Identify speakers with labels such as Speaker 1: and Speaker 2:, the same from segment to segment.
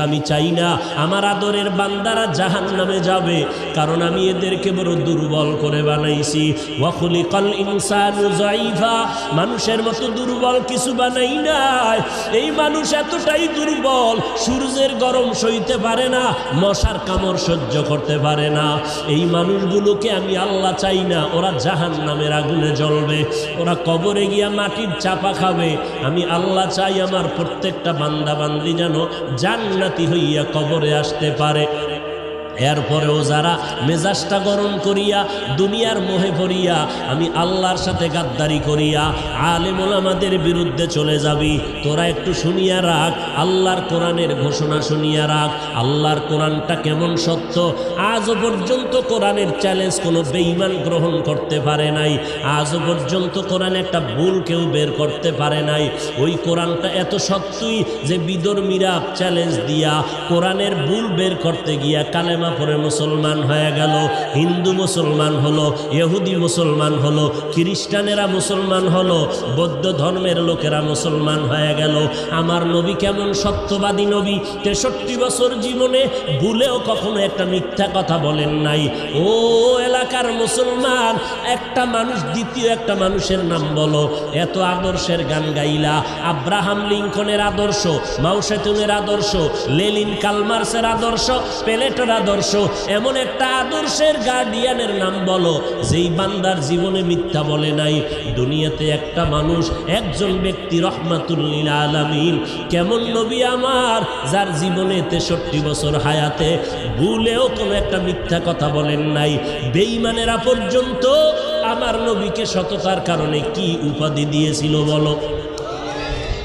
Speaker 1: আমি চাই না, আমার আদরের বান্দারা জাহান নামে যাবে, কারণ আমি এদেরকে বড় দুর্বল করে বানাইছি। ওয়াকুলি কল ইনসানু মানুষের মতো দুর্বল কিছু বানাই নাই। এই মানুষ এতটাই দুর্বল, সূর্যের গরম সইতে পারে না, মশার কামড় সহ্য করতে পারে না। এই মানুষগুলোকে আমি আল্লাহ চাই না, ওরা জাহান নামের আগুনে জ্বলবে, ওরা কবরে গিয়া মাটির চাপা খাবে। আমি আল্লাহ চাই আমার প্রত্যেকটা বান্দা বান্দি যেন জান্নাতি হইয়া কবরে আসতে পারে। এরপরেও যারা মেজাজটা গরম করিয়া দুনিয়ার মোহে পড়িয়া আমি আল্লাহর সাথে গাদ্দারি করিয়া আলেমুল আমাদের বিরুদ্ধে চলে যাবি, তোরা একটু শুনিয়া রাখ, আল্লাহর কোরআনের ঘোষণা শুনিয়া রাখ, আল্লাহর কোরআনটা কেমন সত্য? আজও পর্যন্ত কোরআনের চ্যালেঞ্জ কোনো বেঈমান গ্রহণ করতে পারে নাই, আজও পর্যন্ত কোরআন একটা ভুল কেউ বের করতে পারে নাই। ওই কোরআনটা এত সত্যই যে বিদর্মীরা চ্যালেঞ্জ দিয়া কোরআনের ভুল বের করতে গিয়া কালেমা পরে মুসলমান হয়ে গেল, হিন্দু মুসলমান হলো, ইহুদি মুসলমান হলো, খ্রিস্টানেরা মুসলমান হলো, বৌদ্ধ ধর্মের লোকেরা মুসলমান হয়ে গেল। আমার নবী কেমন সত্যবাদী নবী? তেষট্টি বছর জীবনে ভুলেও কখনো একটা মিথ্যা কথা বলেন নাই। ও এলাকার মুসলমান, একটা মানুষ দ্বিতীয় একটা মানুষের নাম বলো। এত আদর্শের গান গাইলা, আব্রাহাম লিঙ্কনের আদর্শ, মাউসেতুনের আদর্শ, লেলিন কালমার্সের আদর্শ, পেলেটের আদর্শ এমন একটা আদর্শের গার্ডিয়ানের নাম বলো, যেই বান্দার জীবনে মিথ্যা বলে নাই। দুনিয়াতে একটা মানুষ, একজন ব্যক্তি রহমাতুল্লিল আলামিন, কেমন নবী আমার, যার জীবনে তেষট্টি বছর হায়াতে ভুলেও কোনো একটা মিথ্যা কথা বলেন নাই। বেঈমানেরা পর্যন্ত আমার নবীকে সততার কারণে কি উপাধি দিয়েছিল বলো?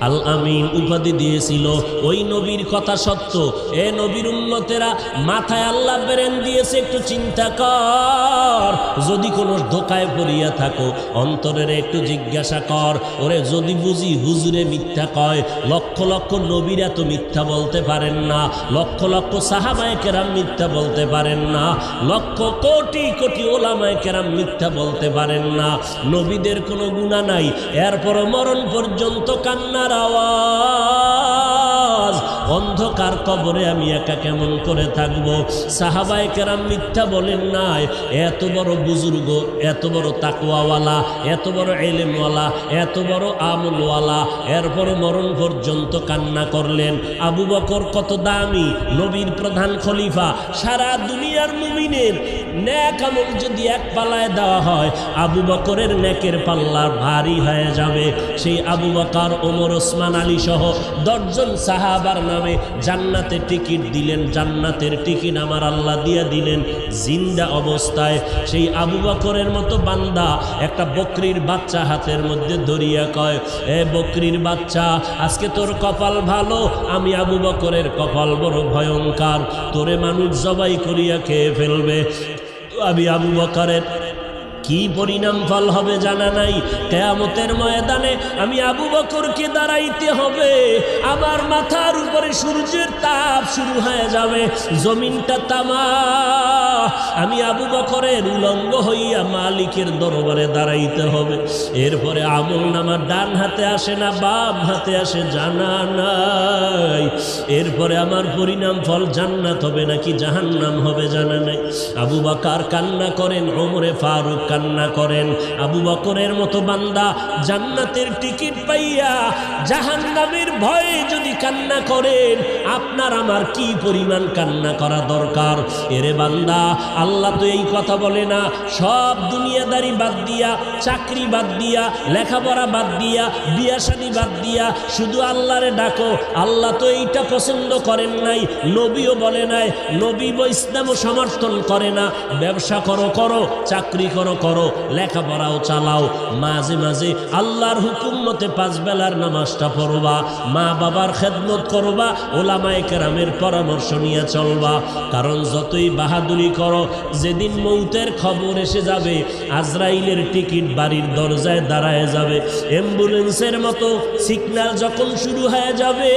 Speaker 1: আল আমিন উপাধি দিয়েছিল। ওই নবীর কথা সত্য। এ নবীর উন্নতেরা মাথায় আল্লাহ বেরেন দিয়েছে, একটু চিন্তা কর। যদি কোনো ধোকায় পড়িয়া থাকো, অন্তরের একটু জিজ্ঞাসা কর। ওরে, যদি বুঝি হুজুরে মিথ্যা কয়, লক্ষ লক্ষ নবীর এত মিথ্যা বলতে পারেন না। লক্ষ লক্ষ সাহাবায় কেরাম মিথ্যা বলতে পারেন না। লক্ষ কোটি কোটি ওলামায় কেরাম মিথ্যা বলতে পারেন না। নবীদের কোনো গুণা নাই। এরপর মরণ পর্যন্ত কান্নার আওয়াজ। অন্ধকার কবরে আমি একা কেমন করে থাকব? সাহাবায় কেরাম মিথ্যা বলেন নাই, এত বড় বুজুর্গ, এত বড় তাকুয়াওয়ালা এত বড় এলেমওয়ালা এত বড় আমলওয়ালা, এরপর মরণ পর্যন্ত কান্না করলেন। আবু বকর কত দামি, নবীর প্রধান খলিফা, সারা দুনিয়ার মুমিনের ন্যাক আমল যদি এক পালায় দেওয়া হয়, আবু বকরের ন্যাকের পাল্লা ভারী হয়ে যাবে। সেই আবু বকর, ওমর, ওসমান, আলী সহ দশজন সাহাবার নামে জান্নাতে টিকিট দিলেন। জান্নাতের টিকিট আমার আল্লাহ দিয়ে দিলেন। জিন্দা অবস্থায় সেই আবু বকরের মতো বান্দা একটা বকরির বাচ্চা হাতের মধ্যে ধরিয়া কয়, এ বকরির বাচ্চা, আজকে তোর কপাল ভালো, আমি আবু বকরের কপাল বড় ভয়ঙ্কর। তোরে মানুষ জবাই করিয়া খেয়ে ফেলবে। আমি আবু বকরের কি পরিণাম ফল হবে জানা নাই। কেয়ামতের ময়দানে আমি আবু বকরকে দাঁড়াইতে হবে। আমার মাথার উপরে সূর্যের তাপ শুরু হয়ে যাবে। জমিনটা তামা। আমি আবু বকরের উলঙ্গ হইয়া মালিকের দরবারে দাঁড়াইতে হবে। এরপরে আমল নামার ডান হাতে আসে না, বাম হাতে আসে, জানা নাই। এরপরে আমার পরিণাম ফল জান্নাত হবে নাকি জাহান্নাম হবে জানা নাই। আবু বাকার কান্না করেন, ওমরে ফারুক কান্না করেন। আবু বকরের মতো বান্দা জান্নাতের টিকিট পাইয়া জাহান্নামের ভয়ে যদি কান্না করেন, আপনার আমার কি পরিমাণ কান্না করা দরকার? এরে বান্দা, আল্লাহ তো এই কথা বলে না। সব দুনিয়াদারি বাদ দিয়া, চাকরি বাদ দিয়া, লেখাপড়া বাদ দিয়া বিয়াশাদি বাদ দিয়া শুধু আল্লাহরে ডাকো। আল্লাহ তো এইটা পছন্দ করেন নাই, নবীও বলে নাই। নবী ইসলামও সমর্থন করে না। ব্যবসা করো করো, চাকরি করো। করো, লেখাপড়াও চালাও। মাঝে মাঝে আল্লাহর হুকুম মতে পাঁচ বেলার নামাজটা পড়বা, মা বাবার খেদমত করবা, ওলামায় কেরামের পরামর্শ নিয়ে চলবা। কারণ যতই বাহাদুরি করো, যেদিন মৌতের খবর এসে যাবে, আজরাইলের টিকিট বাড়ির দরজায় দাঁড়ায় যাবে। অ্যাম্বুলেন্সের মতো সিগনাল যখন শুরু হয়ে যাবে,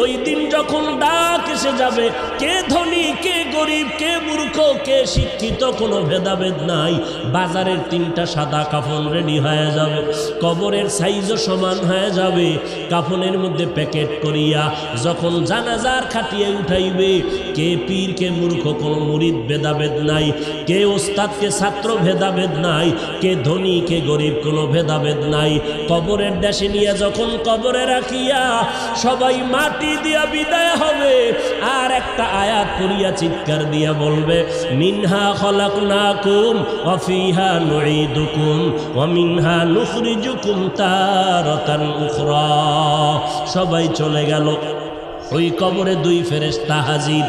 Speaker 1: ওই দিন যখন ডাক এসে যাবে, কে ধনী, কে গরিব, কে মূর্খ, কে শিক্ষিত, কোনো ভেদাভেদ নাই। বাজারের তিনটা সাদা কাফন রেডি হয়ে যাবে। কবরের সাইজও সমান হয়ে যাবে। কাফনের মধ্যে প্যাকেট করিয়া যখন জানাজার খাটিয়ে উঠাইবে, কে পীর, কে মূর্খ, কোনো মুরিদ ভেদাভেদ নাই, কে ওস্তাদ, কে ছাত্র ভেদাভেদ নাই, কে ধনী, কে গরিব, কোনো ভেদাভেদ নাই। কবরের দেশে নিয়ে যখন কবরে রাখিয়া সবাই মাটি দিয়া বিদায় হবে, আর একটা আয়াত করিয়া চিৎকার দিয়া বলবে, মিনহা খলাকনাকুম ওয়াফিহা নুঈদুকুম ওয়া মিনহা নুখরিজুকুম তারাতান সবাই চলে গেল। ওই কবরে দুই ফেরেশতা হাজির।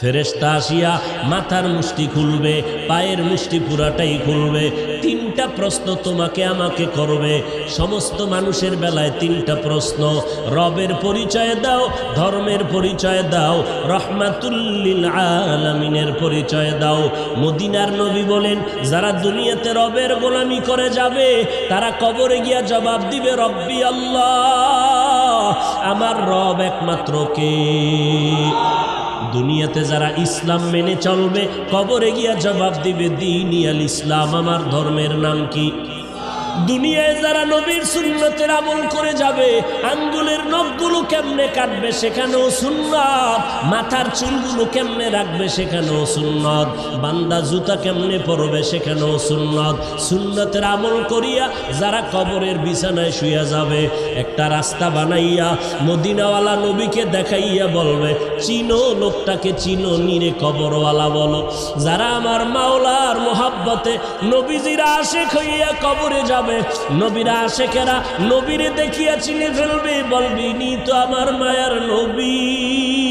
Speaker 1: ফেরেস্তা আসিয়া মাথার মুষ্টি খুলবে, পায়ের মুষ্টি পুরাটাই খুলবে তিনটা প্রশ্ন তোমাকে আমাকে করবে। সমস্ত মানুষের বেলায় তিনটা প্রশ্ন। রবের পরিচয় দাও, ধর্মের পরিচয় দাও, রহমাতুল্লিল আলামিনের পরিচয় দাও। মদিনার নবী বলেন, যারা দুনিয়াতে রবের গোলামি করে যাবে, তারা কবরে গিয়া জবাব দিবে, রব্বি আল্লাহ, আমার রব একমাত্র কে? দুনিয়াতে যারা ইসলাম মেনে চলবে, কবরে গিয়া জবাব দিবে, দিন ইয়াল ইসলাম, আমার ধর্মের নাম কি? দুনিয়ায় যারা নবীর সুন্নতের আমল করে যাবে, আঙ্গুলের নখগুলো কেমনে কাটবে সেখানেও সুন্নত, মাথার চুলগুলো কেমনে রাখবে সেখানেও সুন্নত, বান্দা জুতা কেমনে পরবে সেখানেও সুন্নত। সুন্নতের আমল করিয়া যারা কবরের বিছানায় শুয়ে যাবে, একটা রাস্তা বানাইয়া মদিনাওয়ালা নবীকে দেখাইয়া বলবে, চিনো লোকটাকে, চিনো নিরে কবরওয়ালা বলো। যারা আমার মাওলার মোহাব্বতে নবীজিরা আশেখ হইয়া কবরে যাবে। নবীরা আশেখেরা নবীরে দেখিয়া চিনে ফেলবে, বলবি নি তো আমার মায়ার নবী।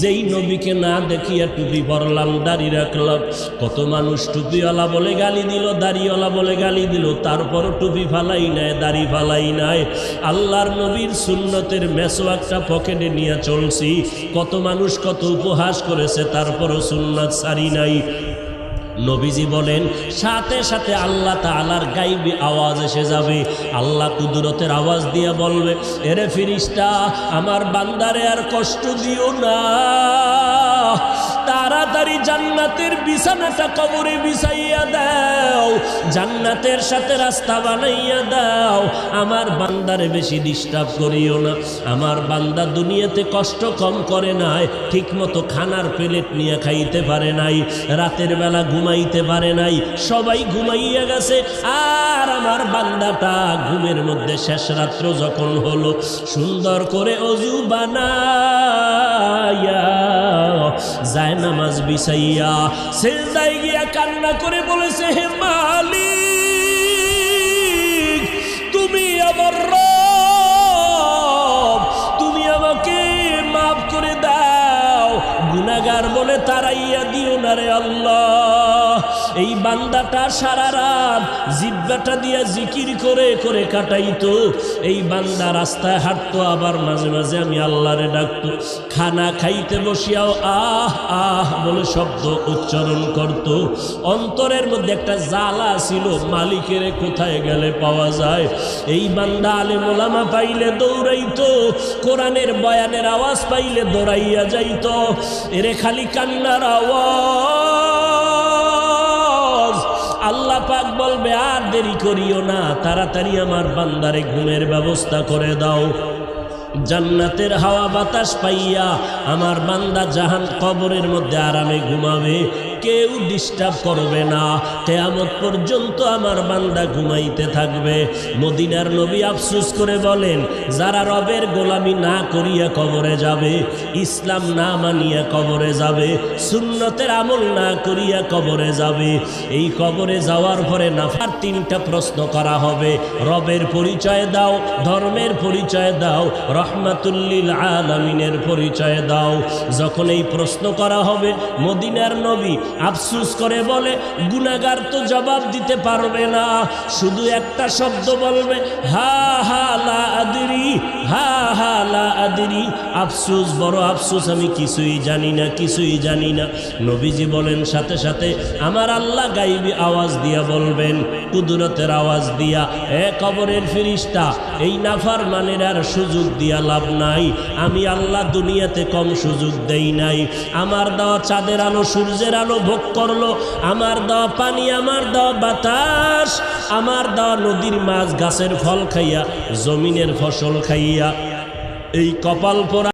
Speaker 1: যেই নবীকে না দেখিয়া টুপি পরলাম, দাড়ি রাখলাম, কত মানুষ টুপিওয়ালা বলে গালি দিল, দাড়িওয়ালা বলে গালি দিল, তারপর টুপি ফালাই নাই, দাড়ি ফালাই নাই। আল্লাহর নবীর সুন্নতের মেসো একটা পকেটে নিয়ে চলছি, কত মানুষ কত উপহাস করেছে, তারপরও সুন্নত সারি নাই। নবীজি বলেন, সাথে সাথে আল্লাহ তালার গাইবি আওয়াজ এসে যাবে। আল্লাহ কুদরতের আওয়াজ দিয়ে বলবে, এরে ফিরিস্তা, আমার বান্দারে আর কষ্ট দিও না। তাড়াতাড়ি জান্নাতের বিছানাটা কবরে বিছাইয়া দাও, জান্নাতের সাথে রাস্তা বানাইয়া দাও। আমার বান্দারে বেশি ডিস্টার্ব করিও না। আমার বান্দা দুনিয়াতে কষ্ট কম করে নাই ঠিক মতো খানার প্লেট নিয়ে খাইতে পারে নাই। রাতের বেলা ঘুমাইতে পারে নাই। সবাই ঘুমাইয়া গেছে। আর আমার বান্দাটা ঘুমের মধ্যে শেষ রাত্র যখন হলো, সুন্দর করে অজু বানাইয়া যায় নামাজ বিছাইয়া, সেজদায় গিয়া কান্না করে বলেছে, হে মালিক! গুনাগার বলে তারাইয়া দিও না রে আল্লাহ। এই বান্দাটা সারা রাত জিব্বাটা দিয়া জিকির করে করে কাটাইতো। এই বান্দা রাস্তায় হাঁটতো, আবার মাঝে মাঝে আমি আল্লাহরে ডাকতো, খানা খাইতে বসিয়াও আহ আহ বলে শব্দ উচ্চারণ করত। অন্তরের মধ্যে একটা জ্বালা ছিল, মালিকের কোথায় গেলে পাওয়া যায়? এই বান্দা আলে মোলামা পাইলে দৌড়াইতো, কোরআনের বয়ানের আওয়াজ পাইলে দৌড়াইয়া যাইতো। এরে খালি কান্নার আওয়াজ। বলবে, আর দেরি করিও না, তাড়াতাড়ি আমার বান্দারে ঘুমের ব্যবস্থা করে দাও। জান্নাতের হাওয়া বাতাস পাইয়া আমার বান্দা জাহান কবরের মধ্যে আরামে ঘুমাবে। কেউ ডিস্টার্ব করবে না। কেয়ামত পর্যন্ত আমার বান্দা ঘুমাইতে থাকবে। মদিনার নবী আফসুস করে বলেন, যারা রবের গোলামি না করিয়া কবরে যাবে, ইসলাম না মানিয়া কবরে যাবে, সুন্নতের আমল না করিয়া কবরে যাবে, এই কবরে যাওয়ার পরে নাফার তিনটা প্রশ্ন করা হবে। রবের পরিচয় দাও, ধর্মের পরিচয় দাও, রহমাতুল্লিল আলামিনের পরিচয় দাও। যখন এই প্রশ্ন করা হবে, মদিনার নবী আফসুস করে বলে গুনাগার তো জবাব দিতে পারবে না। শুধু একটা শব্দ বলবে, হা হা, লা আদরি, হা হা, লা আদরি। আফসুস, বড় আফসুস, আমি কিছুই জানি না, কিছুই জানি না। নবীজি বলেন, সাথে সাথে আমার আল্লাহ গাইবি আওয়াজ দিয়া বলবেন, কুদরতের আওয়াজ দিয়া, এ কবরের ফিরিস্তা, এই নাফার মানের আর সুযোগ দিয়া লাভ নাই। আমি আল্লাহ দুনিয়াতে কম সুযোগ দেই নাই। আমার দেওয়া চাঁদের আলো, সূর্যের আলো ভোগ করল, আমার দেওয়া পানি, আমার দেওয়া বাতাস, আমার দেওয়া নদীর মাছ, গাছের ফল খাইয়া, জমিনের ফসল খাইয়া। এই কপাল পোড়া